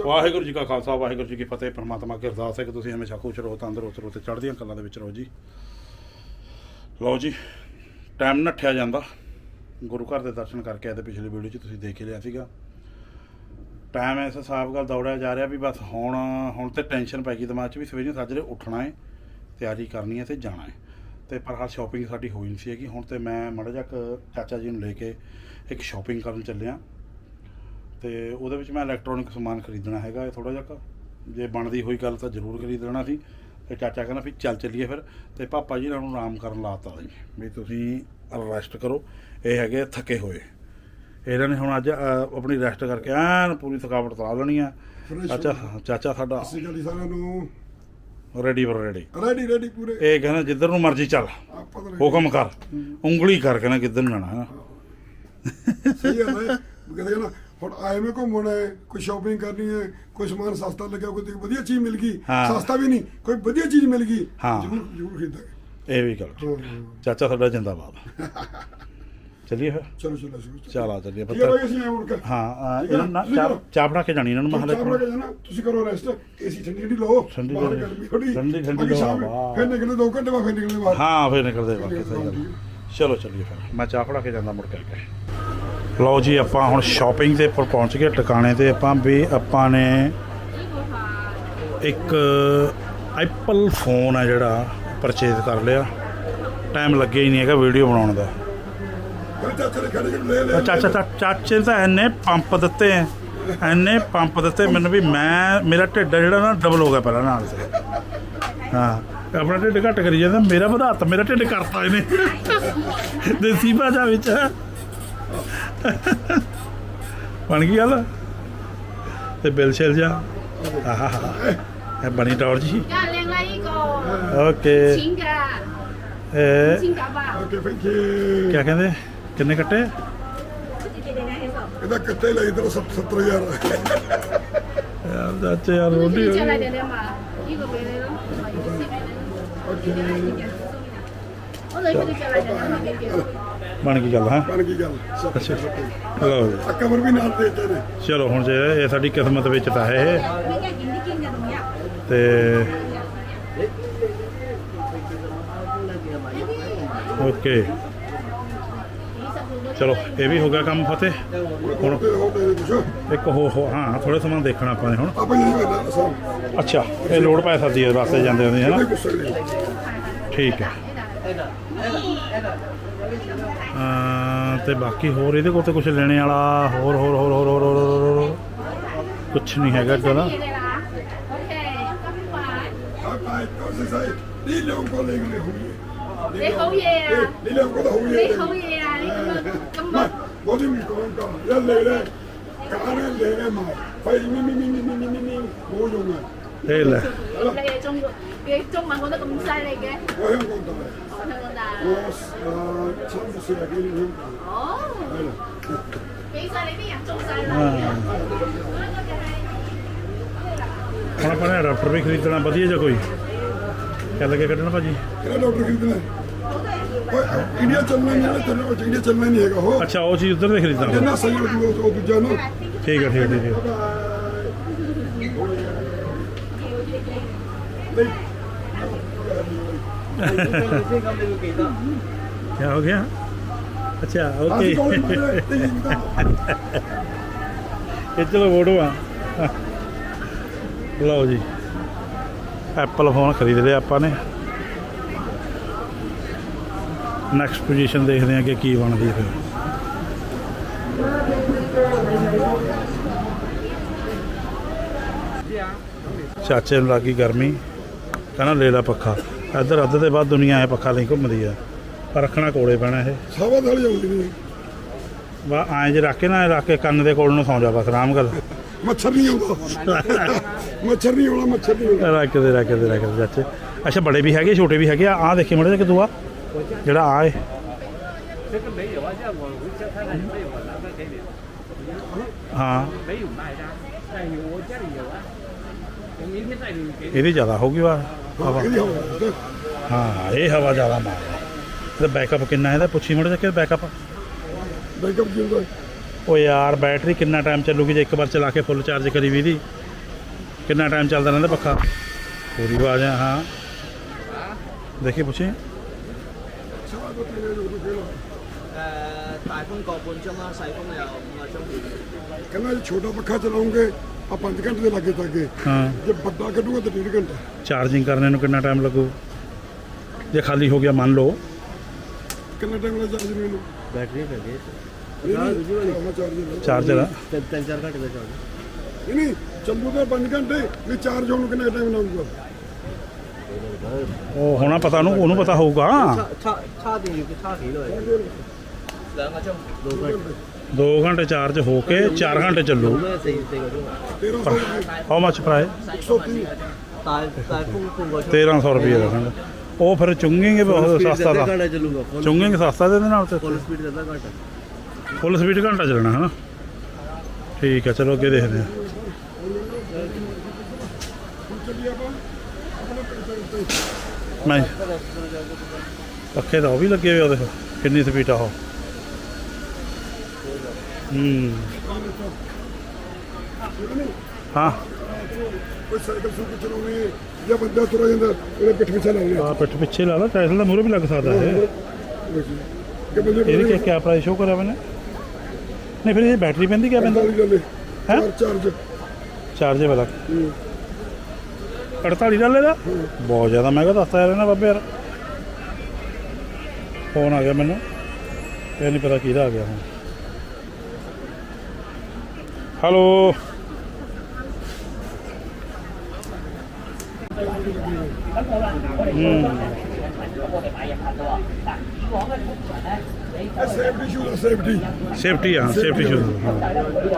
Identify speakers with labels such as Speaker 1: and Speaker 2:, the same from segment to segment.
Speaker 1: ਵਾਹਿਗੁਰੂ ਜੀ ਕਾ ਖਾਲਸਾ, ਵਾਹਿਗੁਰੂ ਜੀ ਕੀ ਫਤਿਹ। ਪਰਮਾਤਮਾ ਕੀ ਅਰਦਾਸ ਹੈ ਕਿ ਤੁਸੀਂ ਹਮੇਸ਼ਾ ਖੁਸ਼ ਰਹੋ, ਤੰਦਰੁਸਤ ਰਹੋ ਤੇ ਚੜ੍ਹਦੀਆਂ ਕਲਾਂ ਦੇ ਵਿੱਚ ਰਹੋ ਜੀ। ਲਓ ਜੀ ਟਾਈਮ ਨੱਠਿਆ ਜਾਂਦਾ। ਗੁਰੂ ਘਰ ਦੇ ਦਰਸ਼ਨ ਕਰਕੇ ਆਏ ਤੇ ਪਿਛਲੀ ਵੀਡੀਓ 'ਚ ਤੁਸੀਂ ਦੇਖ ਹੀ ਲਿਆ ਸੀਗਾ। ਟਾਈਮ ਇਸ ਹਿਸਾਬ ਨਾਲ ਦੌੜਿਆ ਜਾ ਰਿਹਾ ਵੀ ਬਸ ਹੁਣ ਹੁਣ ਤੇ ਟੈਨਸ਼ਨ ਪੈ ਗਈ ਦਿਮਾਗ 'ਚ ਵੀ ਸਵੇਰੇ ਸਾਜਰੇ ਉੱਠਣਾ ਹੈ, ਤਿਆਰੀ ਕਰਨੀ ਹੈ ਤੇ ਜਾਣਾ ਹੈ। ਤੇ ਪਰ ਹਾਲ ਸ਼ਾਪਿੰਗ ਸਾਡੀ ਹੋਈ ਨਹੀਂ ਸੀ ਹੈਗੀ। ਹੁਣ ਤੇ ਮੈਂ ਮਾੜਾ ਜਿਹਾ ਚਾਚਾ ਜੀ ਨੂੰ ਲੈ ਕੇ ਇੱਕ ਸ਼ਾਪਿੰਗ ਕਰਨ ਚੱਲਿਆ। ਤੇ ਉਹਦੇ ਵਿੱਚ ਮੈਂ ਇਲੈਕਟ੍ਰੋਨਿਕ ਸਮਾਨ ਖਰੀਦਣਾ ਹੈਗਾ ਥੋੜਾ ਜਿਹਾ। ਜੇ ਬਣਦੀ ਹੋਈ ਗੱਲ ਤਾਂ ਜ਼ਰੂਰ ਖਰੀਦ ਲੈਣਾ ਸੀ। ਤੇ ਚਾਚਾ ਕਹਿੰਦਾ ਵੀ ਚੱਲ ਚੱਲੀਏ ਫਿਰ। ਤੇ ਪਾਪਾ ਜੀ ਨੂੰ ਆਰਾਮ ਕਰਨ ਲਾਤਾ ਜੀ ਵੀ ਤੁਸੀਂ ਰੈਸਟ ਕਰੋ। ਇਹ ਹੈਗੇ ਥੱਕੇ ਹੋਏ। ਇਹਨਾਂ ਨੇ ਹੁਣ ਅੱਜ ਆਪਣੀ ਰੈਸਟ ਕਰਕੇ ਐਨ ਪੂਰੀ ਥਕਾਵਟ ਉਤਾਰ ਲੈਣੀ ਆ। ਚਾਚਾ ਚਾਚਾ ਸਾਡਾ
Speaker 2: ਅਸੀਂ ਜੀ ਸਾਰਿਆਂ ਨੂੰ
Speaker 1: ਰੈਡੀ ਪਰ ਰੈਡੀ
Speaker 2: ਰੈਡੀ ਰੈਡੀ ਪੂਰੇ।
Speaker 1: ਇਹ ਕਹਿੰਦਾ ਜਿੱਧਰ ਨੂੰ ਮਰਜ਼ੀ ਚੱਲ। ਹੁਕਮ ਕਰ। ਉਂਗਲੀ ਕਰ ਕਹਿੰਦਾ ਕਿੱਧਰ ਨੂੰ ਜਾਣਾ। ਹੈ।
Speaker 2: ਸਹੀ ਗੱਲ ਹੈ। ਕਹਿੰਦੇ ਨਾ ਹੁਣ ਆਏ ਮੈਂ ਘੁੰਮਣਾ ਹੈ ਕੋਈ ਸ਼ਾਪਿੰਗ ਕਰਨੀ ਹੈ ਕੋਈ ਸਮਾਨ ਸਸਤਾ ਲੱਗਿਆ ਕੋਈ ਵਧੀਆ ਚੀਜ਼ ਮਿਲ ਗਈ।
Speaker 1: ਹਾਂ।
Speaker 2: ਸਸਤਾ ਵੀ ਨਹੀਂ ਕੋਈ ਵਧੀਆ ਚੀਜ਼ ਮਿਲ ਗਈ।
Speaker 1: ਹਾਂ।
Speaker 2: ਜ਼ਰੂਰ ਜ਼ਰੂਰ ਖਰੀਦਾਂਗੇ।
Speaker 1: ਇਹ ਵੀ ਗੱਲ
Speaker 2: ਹਾਂ।
Speaker 1: ਚਾਚਾ ਸਾਡਾ ਜਿੰਦਾਬਾਦ। ਚੱਲੀਏ ਫਿਰ?
Speaker 2: ਚਲੋ ਚਲੋ ਚਲੋ
Speaker 1: ਚੱਲ। ਆ ਚੱਲੀਏ
Speaker 2: ਠੀਕ ਹੈ ਭਾਈ ਅਸੀਂ ਕੇ
Speaker 1: ਹਾਂ ਇਹਨਾਂ ਨਾਲ
Speaker 2: ਤੁਸੀਂ
Speaker 1: ਚਾਹ
Speaker 2: ਕਰੋ।
Speaker 1: ਚਾਹ ਬਣਾ ਕੇ ਜਾਣੀ ਇਹਨਾਂ ਨੂੰ
Speaker 2: ਚਾਹ
Speaker 1: ਮਹਲੇ
Speaker 2: ਬਣਾ ਕੇ ਜਾਣਾ। ਤੁਸੀਂ ਕਰੋ ਰੈਸਟ ਏਸੀ ਠੰਡੀ ਠੰਡੀ ਲਓ।
Speaker 1: ਠੰਡੀ
Speaker 2: ਬਾਹਰ
Speaker 1: ਠੰਡੀ-
Speaker 2: ਗਰਮੀ ਥੋੜੀ
Speaker 1: ਠੰਡੀ- ਠੰਡੀ ਲਓ, ਵਾਹ।
Speaker 2: ਫਿਰ ਨਿਕਲੇ 2 ਘੰਟੇ ਬਾਅਦ ਫਿਰ ਨਿਕਲੇ ਬਾਹਰ।
Speaker 1: ਹਾਂ ਫਿਰ ਨਿਕਲਦੇ ਬਾਕੀ ਸਹੀ ਗੱਲ। ਚਲੋ ਚੱਲੀਏ ਫਿਰ। ਮੈਂ ਚਾਹ ਫੜਾ ਕੇ ਜਾਂਦਾ ਮੁੜ ਕੇ ਕੇ। ਲਓ ਜੀ ਆਪਾਂ ਹੁਣ ਸ਼ਾਪਿੰਗ ਦੇ ਉੱਪਰ ਪਹੁੰਚ ਗਏ ਟਿਕਾਣੇ ਤੇ ਆਪਾਂ ਵੀ ਆਪਾਂ ਨੇ ਇੱਕ ਐਪਲ ਫੋਨ ਆ ਜਿਹੜਾ ਪਰਚੇਜ਼ ਕਰ ਲਿਆ। ਟਾਈਮ ਲੱਗਿਆ ਹੀ ਨਹੀਂ ਹੈਗਾ ਵੀਡੀਓ ਬਣਾਉਣ ਦਾ।
Speaker 2: ਚਾਚਾ ਲੈ
Speaker 1: ਚਾਚਾ ਤਾਂ ਐਨੇ ਪੰਪ ਦਿੱਤੇ ਐਨੇ ਪੰਪ ਦਿੱਤੇ ਮੈਨੂੰ ਵੀ ਮੈਂ ਮੇਰਾ ਢਿੱਡ ਜਿਹੜਾ ਨਾ ਡਬਲ ਹੋ ਗਿਆ ਪਹਿਲਾਂ ਨਾਲ ਤੇ। ਹਾਂ ਆਪਣਾ ਢਿੱਡ ਘੱਟ ਕਰੀ ਜਾਂਦਾ ਮੇਰਾ ਵਧਾਤਾ ਮੇਰਾ ਢਿੱਡ ਕਰਤਾ ਇਹਨੇ। ਦੇਸੀ ਭਾਸ਼ਾ ਵਿੱਚ। ਬਣ ਗਈ ਗੱਲ? ਤੇ ਬਿਲ ਛਿਲ ਜਾ। ਆਹਾ ਇਹ ਬਣੀ ਟੌਰ ਜੀ। ਓਕੇ। ਕੀ ਕਹਿੰਦੇ? ਕਿੰਨੇ ਕੱਟੇ?
Speaker 2: ਇਹਦਾ ਕੱਟੇ ਲਈ ਇਧਰ 70000
Speaker 1: ਯਾਰ ਦਾਤੇ ਯਾਰ ਰੋਟੀ
Speaker 3: ਚਲਾ ਦੇ ਲੈ ਮਾ ਕੀ ਕੋ ਬੇਰੇ ਓਕੇ।
Speaker 1: ਬਣ ਗਈ ਗੱਲ ਹਾਂ?
Speaker 2: ਬਣ ਗਈ ਗੱਲ ਸਭ
Speaker 1: ਅੱਛਾ। ਲਓ ਜੀ।
Speaker 2: ਆ ਕਮਰ ਵੀ ਨਾਲ ਦੇ ਦਿੱਤੇ ਨੇ।
Speaker 1: ਚਲੋ ਹੁਣ ਜੇ ਇਹ ਸਾਡੀ ਕਿਸਮਤ ਵਿੱਚ ਤਾਂ ਹੈ ਇਹ। ਤੇ ਓਕੇ। ਚਲੋ ਇਹ ਵੀ ਹੋ ਗਿਆ ਕੰਮ ਫਤਿਹ।
Speaker 2: ਹੁਣ
Speaker 1: ਇੱਕ ਹੋ ਹੋ ਹਾਂ ਥੋੜੇ ਸਮਾਂ ਦੇਖਣਾ ਆਪਾਂ ਨੇ ਹੁਣ। ਅੱਛਾ ਇਹ ਲੋਡ ਪੈ ਸਕਦੀ ਹੈ ਰਸਤੇ ਜਾਂਦੇ ਹੁੰਦੇ ਹੈ
Speaker 2: ਕੋਈ
Speaker 1: ਨਾ
Speaker 2: ਗੁੱਸਾ ਨਹੀਂ
Speaker 1: ਠੀਕ ਹੈ। ਤੇ ਬਾਕੀ ਹੋਰ ਇਹਦੇ ਕੋਲ ਤੇ ਕੁਝ ਲੈਣੇ ਵਾਲਾ ਹੋਰ ਹੋਰ ਹੋਰ ਹੋਰ ਹੋਰ ਹੋਰ ਕੁਝ ਨਹੀਂ ਹੈਗਾ ਇੱਦਾਂ ਦਾ
Speaker 2: ਲੈ ਲੈ ਕਾਰੇ ਲੈ ਲੈ ਮਾਰ ਫਾਈ ਮੀ ਮੀ ਮੀ ਮੀ ਮੀ ਮੀ ਹੋ ਜਾਊਗਾ
Speaker 1: ਇਹ ਲੈ
Speaker 3: 你系中你中文讲得咁犀利嘅，
Speaker 2: ਉਹ ਹੈ ਕੋਂ ਤਾਂ
Speaker 3: 我香港大。
Speaker 2: ਉਹ ਛੰਦ ਸੇ ਅਗੇ ਨਹੀਂ ਹੁੰਦਾ
Speaker 3: 哦，俾晒你啲人中晒啦。
Speaker 1: ਹੁਣ ਆਪਾਂ ਨੇ ਅਡਾਪਟਰ ਵੀ ਖਰੀਦਣਾ ਵਧੀਆ ਜਿਹਾ ਕੋਈ ਕਿਆ ਲੱਗੇ ਕੱਢਣਾ ਭਾਜੀ
Speaker 2: ਕਿਹੜਾ ਡਾਕਟਰ ਖਰੀਦਣਾ ਓਏ ਇੰਡੀਆ ਚੱਲਣਾ ਨਹੀਂ ਹੈ ਤੇਰੇ ਕੋਲ ਇੰਡੀਆ ਚੱਲਣਾ ਨਹੀਂ ਹੈਗਾ ਉਹ
Speaker 1: ਅੱਛਾ ਉਹ ਚੀਜ਼ ਉਧਰ ਦੇ ਖਰੀਦਣਾ
Speaker 2: ਜਿੰਨਾ ਸਹੀ ਹੋ ਜੂਗਾ ਉਹ ਦੂਜਾ ਨਾ
Speaker 1: ਠੀਕ ਹੈ ਠੀਕ ਹੈ ਠੀਕ ਹੈ ਕੀ ਹੋ ਗਿਆ ਅੱਛਾ ਓਕੇ
Speaker 2: ਅਸੀਂ ਕੋਲ ਮਿਲੇ ਤੇ ਜਿੰਦਾ
Speaker 1: ਇਹ ਚਲੋ ਫੋਟੋ ਆ ਲਓ ਜੀ ਐਪਲ ਫੋਨ ਖਰੀਦ ਲਿਆ ਆਪਾਂ ਨੇ ਨੈਕਸਟ ਪੋਜੀਸ਼ਨ ਦੇਖਦੇ ਹਾਂ ਕਿ ਕੀ ਬਣਦੀ ਫਿਰ ਚਾਚੇ ਨੂੰ ਲੱਗੀ ਗਰਮੀ ਕਹਿੰਦਾ ਲੈ ਲੈ ਪੱਖਾ। ਇੱਧਰ ਅੱਧ ਤੇ ਬਾਅਦ ਦੁਨੀਆ ਐ ਪੱਖਾ ਲਈ ਘੁੰਮਦੀ ਆ। ਪਰ ਰੱਖਣਾ ਕੋਲੇ ਪੈਣਾ ਇਹ।
Speaker 2: ਸਵਾ ਥਾਲੀ ਆਉਂਦੀ ਨਹੀਂ।
Speaker 1: ਵਾ ਐਂ ਰੱਖ ਕੇ ਨਾ ਰੱਖ ਕੇ ਕੰਨ ਦੇ ਕੋਲ ਨੂੰ ਸੌਂ ਜਾ ਬਸ ਆਰਾਮ ਕਰ।
Speaker 2: ਮੱਛਰ ਨਹੀਂ ਆਉਂਦਾ। ਮੱਛਰ ਨਹੀਂ ਆਉਣਾ ਮੱਛਰ ਨਹੀਂ ਆਉਣਾ।
Speaker 1: ਰੱਖ ਦੇ ਰੱਖ ਦੇ ਰੱਖ ਦੇ ਚਾਚੇ। ਅੱਛਾ ਬੜੇ ਵੀ ਹੈਗੇ ਛੋਟੇ ਵੀ ਹੈਗੇ। ਆ ਆ ਦੇਖੀ ਮੜੇ ਕਿ ਦੂਆ? ਜਿਹੜਾ ਆ ਏ। ਹਾਂ। ਇਹਦੀ ਜ਼ਿਆਦਾ ਹੋਊਗੀ ਵਾ। ਹਾਂ ਇਹ ਹਵਾ ਜ਼ਿਆਦਾ ਮਾਰਦਾ ਤੇ ਬੈਕਅਪ ਕਿੰਨਾ ਇਹਦਾ ਪੁੱਛੀ ਮੜ ਜਾ ਕਿ ਬੈਕਅਪ
Speaker 2: ਬੈਕਅਪ ਕਿੰਨਾ
Speaker 1: ਉਹ ਯਾਰ ਬੈਟਰੀ ਕਿੰਨਾ ਟਾਈਮ ਚੱਲੂਗੀ ਜੇ ਇੱਕ ਵਾਰ ਚਲਾ ਕੇ ਫੁੱਲ ਚਾਰਜ ਕਰੀ ਵੀ ਦੀ ਕਿੰਨਾ ਟਾਈਮ ਚੱਲਦਾ ਰਹਿੰਦਾ ਪੱਖਾ? ਪੂਰੀ ਆਵਾਜ਼ ਆ ਹਾਂ। ਦੇਖੀ ਪੁੱਛੀ?
Speaker 2: ਸਾਈਫੋਨ ਕੋ
Speaker 4: ਪਹੁੰਚਣਾ ਸਾਈਫੋਨ ਲਿਆ ਉਹਨਾਂ ਚੋਂ
Speaker 2: ਕਹਿੰਦਾ ਛੋਟਾ ਪੱਖਾ ਚਲਾਉਂਗੇ ਆ 5 ਘੰਟੇ ਦੇ ਲੱਗੇ ਤੱਕੇ
Speaker 1: ਹਾਂ
Speaker 2: ਜੇ ਵੱਡਾ ਕੱਢੂਗਾ ਤਾਂ 1.5 ਘੰਟਾ
Speaker 1: ਚਾਰਜਿੰਗ ਕਰਨੇ ਨੂੰ ਕਿੰਨਾ ਟਾਈਮ ਲੱਗੂ ਜੇ ਖਾਲੀ ਹੋ ਗਿਆ ਮੰਨ ਲਓ
Speaker 2: ਕਿੰਨਾ ਟਾਈਮ ਲੱਗ ਚਾਰਜ ਮੈਨੂੰ
Speaker 4: ਬੈਟਰੀ ਪੈ ਗਈ
Speaker 2: ਨਹੀਂ ਨਹੀਂ ਚਾਰਜ
Speaker 1: ਚਾਰਜਰ ਆ
Speaker 4: ਤਿੰਨ ਤਿੰਨ ਚਾਰ ਘੰਟੇ ਦਾ ਚੱਲਦਾ
Speaker 2: ਨਹੀਂ ਨਹੀਂ ਚੱਲੂਗਾ 5 ਘੰਟੇ ਵੀ ਚਾਰਜ ਹੋਣ ਨੂੰ ਕਿੰਨਾ ਟਾਈਮ ਲਾਊਗਾ
Speaker 1: ਉਹ ਹੋਣਾ ਪਤਾ ਉਹਨੂੰ ਉਹਨੂੰ ਪਤਾ ਹੋਊਗਾ
Speaker 4: 差差电要差几耐？两个钟，两个钟，
Speaker 1: ਦੋ ਘੰਟੇ ਚਾਰਜ ਹੋ ਕੇ ਚਾਰ ਘੰਟੇ ਚੱਲੂ। ਹਾਊ ਮੱਚ ਪ੍ਰਾਈਸ 1300 ਰੁਪਏ ਦਾ ਕਹਿੰਦਾ ਉਹ ਫਿਰ ਚੁੰਗਿੰਗ ਬਹੁਤ ਸਸਤਾ ਦਾ ਚੁੰਗਿੰਗ ਸਸਤਾ ਦੇ ਨਾਲ ਤੇ
Speaker 4: ਫੁੱਲ ਸਪੀਡ ਦਾ ਘੰਟਾ।
Speaker 1: ਫੁੱਲ ਸਪੀਡ ਘੰਟਾ ਚੱਲਣਾ ਹਨਾ? ਠੀਕ ਹੈ ਚਲੋ ਅੱਗੇ ਦੇਖਦੇ ਹਾਂ। ਮੈਂ ਪੱਖੇ ਦਾ ਉਹ ਵੀ ਲੱਗੇ ਹੋਏ ਉਹਦੇ। ਕਿੰਨੀ ਸਪੀਡ ਆ ਉਹ? ਹੂੰ। ਹਾਂ।
Speaker 2: ਕੋਈ ਸਾਈਕਲ ਸੂਕਲ ਚਲਾਉਣੀ ਹੈ ਜਾਂ ਬੰਦਾ ਤੁਰ ਜਾਂਦਾ ਉਹਨੇ ਪਿੱਠ ਪਿੱਛੇ
Speaker 1: ਪਿੱਠ ਲਾ ਲਾ ਟਾਈਸਲ ਦਾ ਮੂਰੇ ਵੀ ਲੱਗ ਸਕਦਾ ਹੈ।
Speaker 2: ਕੀ
Speaker 1: ਕਿਆ ਪ੍ਰਾਈਸ ਸ਼ੋ ਕਰਿਆ ਮੈਨੇ? ਨਹੀਂ ਫਿਰ ਇਹ ਬੈਟਰੀ ਪੈਂਦੀ ਕਿਆ ਪੈਂਦਾ? ਹੈਂ?
Speaker 2: ਹੈ ਚਾਰਜ
Speaker 1: ਚਾਰਜੇ ਵਾਲਾ। 48 ਡਾਲੇ ਦਾ ਬਹੁਤ ਜ਼ਿਆਦਾ ਮਹਿੰਗਾ ਦੱਸਦਾ ਯਾਰ ਇਹਨਾਂ ਬਾਬੇ ਯਾਰ। ਫੋਨ ਆ ਗਿਆ ਮੈਨੂੰ। ਇਹ ਨਹੀਂ ਪਤਾ ਕਿਹਦਾ ਆ ਗਿਆ ਹੁਣ। Hello
Speaker 2: safety shoes safety
Speaker 1: safety ਆ ਸੇਫਟੀ ਸ਼ੂਜ਼ ਹਾਂ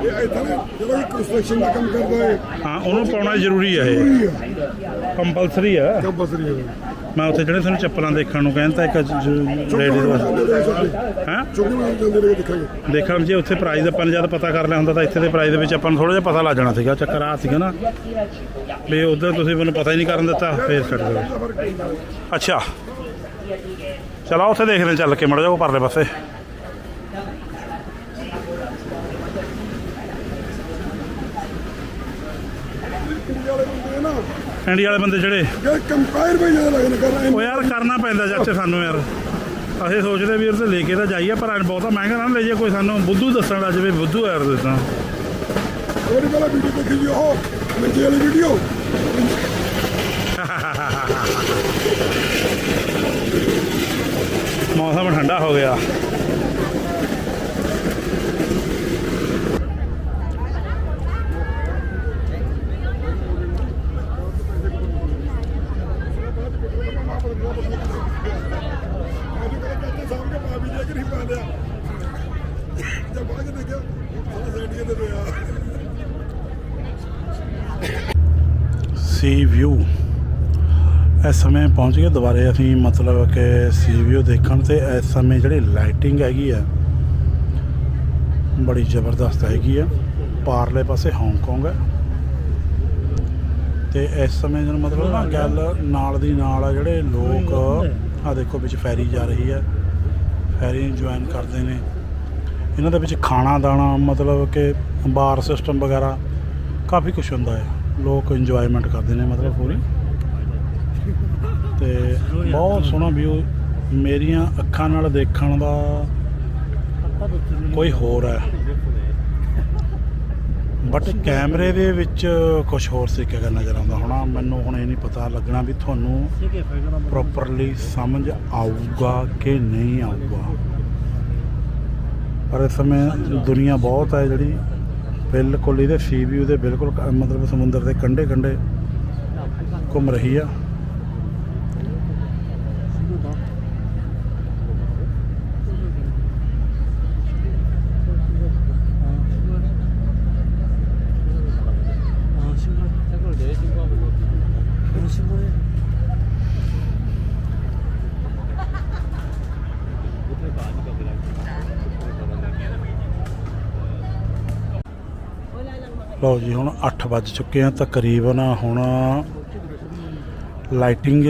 Speaker 2: ਇਹ ਇਦਾਂ ਜਦੋਂ ਕੰਸਟਰਕਸ਼ਨ ਦਾ ਕੰਮ ਕਰਦਾ ਹੈ
Speaker 1: ਹਾਂ ਉਹਨੂੰ ਪਾਉਣਾ ਜ਼ਰੂਰੀ ਆ ਇਹ।
Speaker 2: ਹੈ
Speaker 1: ਕੰਪਲਸਰੀ ਆ।
Speaker 2: ਕੰਪਲਸਰੀ ਹੈ
Speaker 1: ਮੈਂ ਉੱਥੇ ਜਿਹੜੇ ਤੁਹਾਨੂੰ ਚੱਪਲਾਂ ਦੇਖਣ ਨੂੰ ਕਹਿੰਦਾ, ਇੱਕ ਲੇਡੀ ਹਾਂ
Speaker 2: ਚੁੱਕੀ ਮਾਰ ਜਾਂਦੇ ਨੇ ਦੇਖਾਂਗੇ
Speaker 1: ਦੇਖਣ ਜੇ ਉੱਥੇ ਪ੍ਰਾਈਸ ਆਪਾਂ ਨੇ ਜਦ ਪਤਾ ਕਰ ਲਿਆ ਹੁੰਦਾ ਤਾਂ ਇੱਥੇ ਦੇ ਪ੍ਰਾਈਜ਼ ਦੇ ਵਿੱਚ ਆਪਾਂ ਨੂੰ ਥੋੜਾ ਜਿਹਾ ਪਤਾ ਲੱਗ ਜਾਣਾ ਸੀਗਾ, ਚੱਕਰ ਆ ਸੀਗਾ ਨਾ। ਵੀ ਉਧਰ ਤੁਸੀਂ ਮੈਨੂੰ ਪਤਾ ਹੀ ਨਹੀਂ ਕਰਨ ਦਿੱਤਾ, ਫੇਰ ਛੱਡ ਦਿਓ। ਅੱਛਾ। ਚਲੋ ਉੱਥੇ ਦੇਖਦੇ ਚੱਲ ਕੇ ਮੜ ਜਾਓ ਪਰਲੇ ਪਾਸੇ
Speaker 2: ਇੰਡੀਆ ਵਾਲੇ ਬੰਦੇ ਨਾ
Speaker 1: ਇੰਡੀਆ ਵਾਲੇ ਬੰਦੇ ਜਿਹੜੇ।
Speaker 2: ਇਹ ਕੰਪਾਇਰ ਵੀ ਜ਼ਿਆਦਾ ਲੱਗਣ ਕਰ ਰਹੇ
Speaker 1: ਉਹ ਯਾਰ ਕਰਨਾ ਪੈਂਦਾ ਚਾਚੇ ਸਾਨੂੰ ਯਾਰ। ਅਸੀਂ ਸੋਚਦੇ ਵੀਰ ਤੇ ਲੈ ਕੇ ਤਾਂ ਜਾਈਏ ਪਰ ਬਹੁਤਾ ਮਹਿੰਗਾ ਨਾ ਲੈ ਜਾਈਏ ਕੋਈ ਸਾਨੂੰ। ਬੁੱਧੂ ਦੱਸਣ ਲੱਗ ਜਾਵੇ ਬੁੱਧੂ ਯਾਰ ਦਿੱਤਾ
Speaker 2: ਉਹਦੀ ਪਹਿਲਾਂ ਵੀਡੀਓ ਦੇਖੀ ਜੀ ਉਹ ਮੰਜੇ ਵਾਲੀ ਵੀਡੀਓ
Speaker 1: ਮੌਸਮ ਠੰਡਾ ਹੋ ਗਿਆ
Speaker 2: ਉਹਦੇ ਕੋਲ ਕਹਿੰਦੇ ਸਾਹਮਣੇ ਕੇ ਪਾ ਵੀ ਲਿਆ ਕਿ ਨਹੀਂ ਪਾ ਲਿਆ ਜਦ ਬਾਅਦ ਚ ਦੇਖਿਆ ਸਾਰਾ ਸਾਈਡੀਆਂ ਤੇ ਪਿਆ
Speaker 1: ਸੀ ਵਿਊ ਇਸ ਸਮੇਂ ਪਹੁੰਚ ਗਏ। ਦੁਬਾਰੇ ਅਸੀਂ ਮਤਲਬ ਕਿ ਸੀ ਵਿਊ ਦੇਖਣ ਤੇ ਇਸ ਸਮੇਂ ਜਿਹੜੀ ਲਾਈਟਿੰਗ ਹੈਗੀ ਆ, ਬੜੀ ਜ਼ਬਰਦਸਤ ਹੈਗੀ ਆ। ਪਾਰਲੇ ਪਾਸੇ ਹਾਂਗਕਾਂਗ ਹੈ ਤੇ ਇਸ ਸਮੇਂ ਜਨ ਮਤਲਬ ਨਾ ਗੱਲ ਨਾਲ ਦੀ ਨਾਲ ਆ ਜਿਹੜੇ ਲੋਕ ਆ ਦੇਖੋ ਵਿੱਚ ਫੈਰੀ ਜਾ ਰਹੀ ਹੈ ਫੈਰੀ ਜੁਆਇਨ ਕਰਦੇ ਨੇ। ਇਹਨਾਂ ਦੇ ਵਿੱਚ ਖਾਣਾ ਦਾਣਾ, ਮਤਲਬ ਕਿ ਬਾਰ ਸਿਸਟਮ ਵਗੈਰਾ ਕਾਫੀ ਕੁਝ ਹੁੰਦਾ ਹੈ ਲੋਕ ਇੰਜੋਇਮੈਂਟ ਕਰਦੇ ਨੇ ਮਤਲਬ ਪੂਰੀ। ਤੇ ਬਹੁਤ ਸੋਹਣਾ ਵਿਊ ਮੇਰੀਆਂ ਅੱਖਾਂ ਨਾਲ ਦੇਖਣ ਦਾ ਕੋਈ ਹੋਰ ਹੈ। ਬਟ ਕੈਮਰੇ ਦੇ ਵਿੱਚ ਕੁਝ ਹੋਰ ਸਿੱਖਿਆ ਦਾ ਨਜ਼ਰ ਆਉਂਦਾ ਹੋਣਾ ਮੈਨੂੰ ਹੁਣ ਇਹ ਨਹੀਂ ਪਤਾ ਲੱਗਣਾ ਵੀ ਤੁਹਾਨੂੰ ਪ੍ਰੋਪਰਲੀ ਸਮਝ ਆਊਗਾ ਕਿ ਨਹੀਂ ਆਊਗਾ। ਪਰ ਇਸ ਸਮੇਂ ਦੁਨੀਆ ਬਹੁਤ ਹੈ ਜਿਹੜੀ ਬਿਲਕੁਲ ਇਹਦੇ ਸੀ ਵਿਊ ਦੇ ਬਿਲਕੁਲ ਮਤਲਬ ਸਮੁੰਦਰ ਦੇ ਕੰਢੇ ਕੰਢੇ ਘੁੰਮ ਰਹੀ ਆ। ਲਓ ਜੀ, ਹੁਣ 8 ਵੱਜ ਚੁੱਕੇ ਆ ਤਕਰੀਬਨ ਹੁਣ ਲਾਈਟਿੰਗ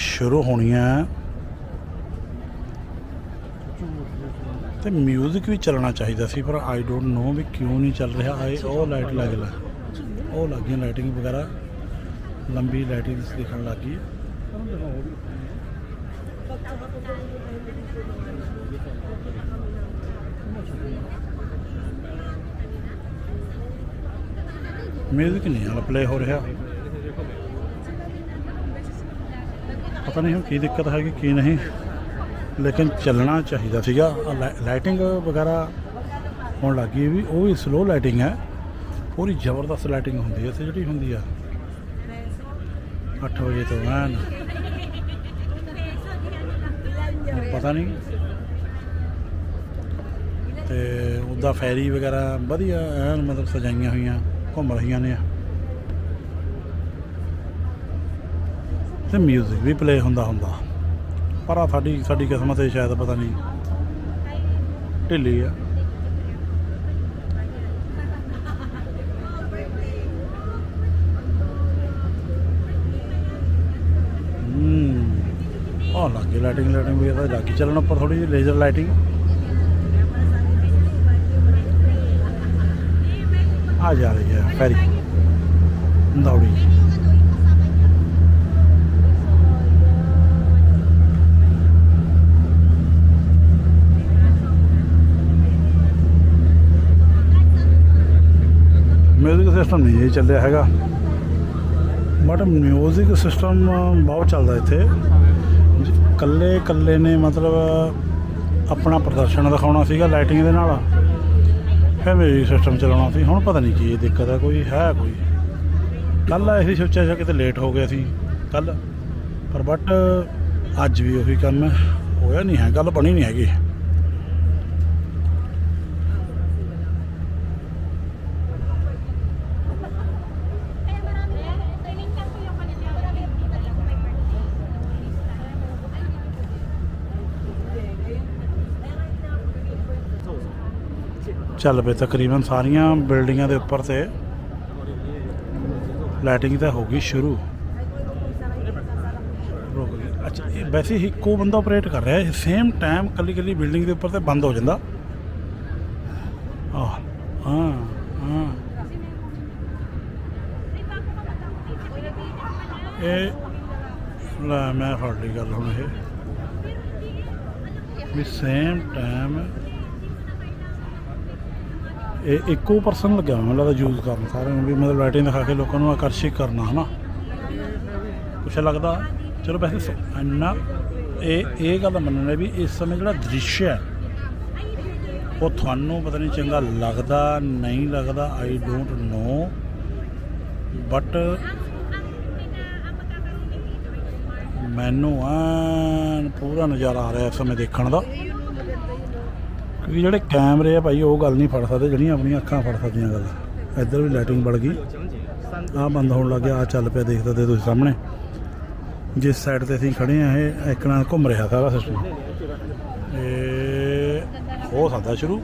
Speaker 1: ਸ਼ੁਰੂ ਹੋਣੀ ਹੈ ਤੇ 뮤직 ਵੀ ਚੱਲਣਾ ਚਾਹੀਦਾ ਸੀ, ਪਰ ਆਈ ਡੋਨਟ ਨੋ ਵੀ ਕਿਉਂ ਨਹੀਂ ਚੱਲ ਰਿਹਾ। ਇਹ ਉਹ ਲਾਈਟ ਲੱਗ ਲਾ। ਉਹ ਲੱਗ ਗਈ ਲਾਈਟਿੰਗ ਵਗੈਰਾ। ਲੰਬੀ ਲਾਈਟਿੰਗ ਦਿਖਣ ਲੱਗ ਗਈ ਮਿਊਜ਼ਿਕ ਨਹੀਂ ਹਾਲ ਪਲੇ ਹੋ ਰਿਹਾ। ਪਤਾ ਨਹੀਂ ਹੁਣ ਕੀ ਦਿੱਕਤ ਹੈਗੀ, ਕੀ ਨਹੀਂ। ਲੇਕਿਨ ਚੱਲਣਾ ਚਾਹੀਦਾ ਸੀਗਾ। ਲਾਈ- ਲਾਈਟਿੰਗ ਵਗੈਰਾ ਹੋਣ ਲੱਗੀ ਵੀ, ਉਹ ਵੀ ਸਲੋ ਲਾਈਟਿੰਗ ਹੈ। ਪੂਰੀ ਜ਼ਬਰਦਸਤ ਲਾਈਟਿੰਗ ਹੁੰਦੀ ਹੈ ਇੱਥੇ ਜਿਹੜੀ ਹੁੰਦੀ ਆ। 8 ਵਜੇ ਤੋਂ ਐਨ। ਪਤਾ ਨਹੀਂ। ਤੇ ਉਹਦਾ ਫੈਰੀ ਵਗੈਰਾ ਵਧੀਆ ਐਨ ਮਤਲਬ ਸਜਾਈਆਂ ਹੋਈਆਂ। ਘੁੰਮ ਰਹੀਆਂ ਨੇ ਤੇ 뮤직 ਵੀ ਪਲੇ ਹੁੰਦਾ ਹੁੰਦਾ। ਪਰ ਆ ਸਾਡੀ ਸਾਡੀ ਕਿਸਮਤ ਹੈ ਸ਼ਾਇਦ ਪਤਾ ਨਹੀਂ ਢਿੱਲੀ ਆ। ਹੂੰ। ਆ ਲੱਗੇ ਲਾਈਟਿੰਗ ਲਾਈਟਿੰਗ ਵੀ ਇਹਦਾ ਲੱਗੀ ਚੱਲਣ ਉੱਪਰ ਥੋੜੀ ਜਿਹੀ ਲੇਜ਼ਰ ਲਾਈਟਿੰਗ ਆ ਜਾ ਰਹੀ ਹੈ, ਫੈਰੀ। ਦੌੜੀ ਮਿਊਜ਼ਿਕ ਸਿਸਟਮ ਨਹੀਂ ਇਹ ਚੱਲਿਆ ਹੈਗਾ। ਬਟ ਮਿਊਜ਼ਿਕ ਸਿਸਟਮ ਬਹੁਤ ਚੱਲਦਾ ਇੱਥੇ। ਕੱਲੇ ਕੱਲੇ ਨੇ ਮਤਲਬ ਆਪਣਾ ਪ੍ਰਦਰਸ਼ਨ ਦਿਖਾਉਣਾ ਸੀਗਾ ਲਾਈਟਿੰਗ ਦੇ ਨਾਲ। ਐਵੇਂ ਮਿਊਜ਼ਿਕ ਸਿਸਟਮ ਚਲਾਉਣਾ ਸੀ। ਹੁਣ ਪਤਾ ਨਹੀਂ ਕੀ ਦਿੱਕਤ ਹੈ ਕੋਈ ਹੈ ਕੋਈ। ਕੱਲ ਅਸੀਂ ਸੋਚਿਆ ਸੀ ਕਿਤੇ ਲੇਟ ਹੋ ਗਿਆ ਸੀ ਕੱਲ ਪਰ ਬਟ ਅੱਜ ਵੀ ਉਹੀ ਕੰਮ ਹੋਇਆ ਨਹੀਂ ਹੈ, ਗੱਲ ਬਣੀ ਨਹੀਂ ਹੈਗੀ। ਚੱਲ ਪਏ ਤਕਰੀਬਨ ਸਾਰੀਆਂ ਬਿਲਡਿੰਗਾਂ ਦੇ ਉੱਪਰ ਤੇ। ਲਾਈਟਿੰਗ ਤਾਂ ਹੋ ਗਈ ਸ਼ੁਰੂ। ਅੱਛਾ, ਇਹ ਵੈਸੇ ਹੀ ਇੱਕੋ ਬੰਦਾ ਆਪਰੇਟ ਕਰ ਰਿਹਾ ਹੈ ਸੇਮ ਟਾਈਮ ਕੱਲੀ ਕੱਲੀ ਬਿਲਡਿੰਗ ਦੇ ਉੱਪਰ ਤੇ ਬੰਦ ਹੋ ਜਾਂਦਾ। ਆਹ, ਹਾਂ ਹਾਂ। ਇਹ, ਲੈ, ਮੈਂ ਫੜ ਲਈ ਗੱਲ ਹੁਣ ਇਹ। ਵੀ ਸੇਮ ਟਾਈਮ ਇਹ ਇੱਕੋ ਪਰਸਨ ਲੱਗਿਆ ਹੋਇਆ ਮੈਨੂੰ ਲੱਗਦਾ ਯੂਜ਼ ਕਰਨ ਸਾਰਿਆਂ ਨੂੰ ਵੀ ਮਤਲਬ ਲਾਈਟਿੰਗ ਦਿਖਾ ਕੇ ਲੋਕਾਂ ਨੂੰ ਆਕਰਸ਼ਿਤ ਕਰਨਾ, ਹਨਾ? ਕੁਛ ਲੱਗਦਾ? ਚਲੋ ਵੈਸੇ ਇੰਨਾ ਇਹ ਇਹ ਗੱਲ ਮੰਨਣਾ ਵੀ ਇਸ ਸਮੇਂ ਜਿਹੜਾ ਦ੍ਰਿਸ਼ ਹੈ, ਉਹ ਤੁਹਾਨੂੰ ਪਤਾ ਨਹੀਂ ਚੰਗਾ ਲੱਗਦਾ, ਨਹੀਂ ਲੱਗਦਾ ਆਈ ਡੋਂਟ ਨੋ ਬਟ ਮੈਨੂੰ ਐਨ ਪੂਰਾ ਨਜ਼ਾਰਾ ਆ ਰਿਹਾ ਇਸ ਸਮੇਂ ਦੇਖਣ ਦਾ। ਕਿਉਂਕਿ ਜਿਹੜੇ ਕੈਮਰੇ ਆ ਭਾਈ ਉਹ ਗੱਲ ਨਹੀਂ ਫੜ ਸਕਦੇ ਜਿਹੜੀਆਂ ਆਪਣੀਆਂ ਅੱਖਾਂ ਫੜ ਸਕਦੀਆਂ ਗੱਲ ਇੱਧਰ ਵੀ ਲਾਈਟਿੰਗ ਬੜ ਗਈ ਆਹ ਬੰਦ ਹੋਣ ਲੱਗ ਗਿਆ ਆ ਚੱਲ ਪਿਆ ਦੇਖਦੇ ਤੇ ਤੁਸੀਂ ਸਾਹਮਣੇ ਜਿਸ ਸਾਈਡ ਤੇ ਅਸੀਂ ਖੜੇ ਆ ਇਹ ਇੱਕ ਨਾਲ ਘੁੰਮ ਰਿਹਾ ਸਾਰਾ ਸਿਸਟਮ ਇਹ ਹੋ ਸਕਦਾ ਸ਼ੁਰੂ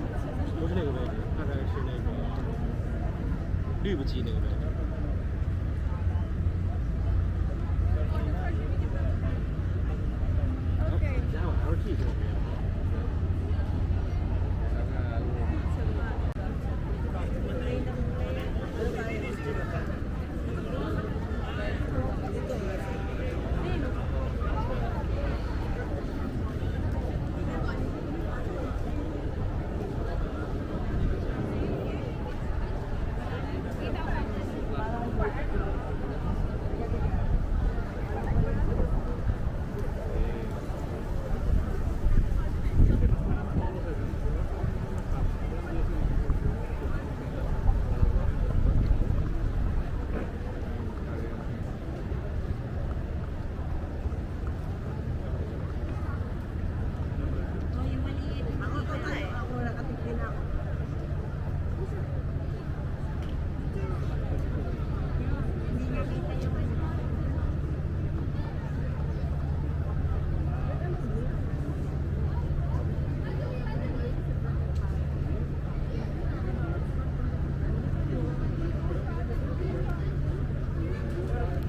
Speaker 4: 绿不起那个呗。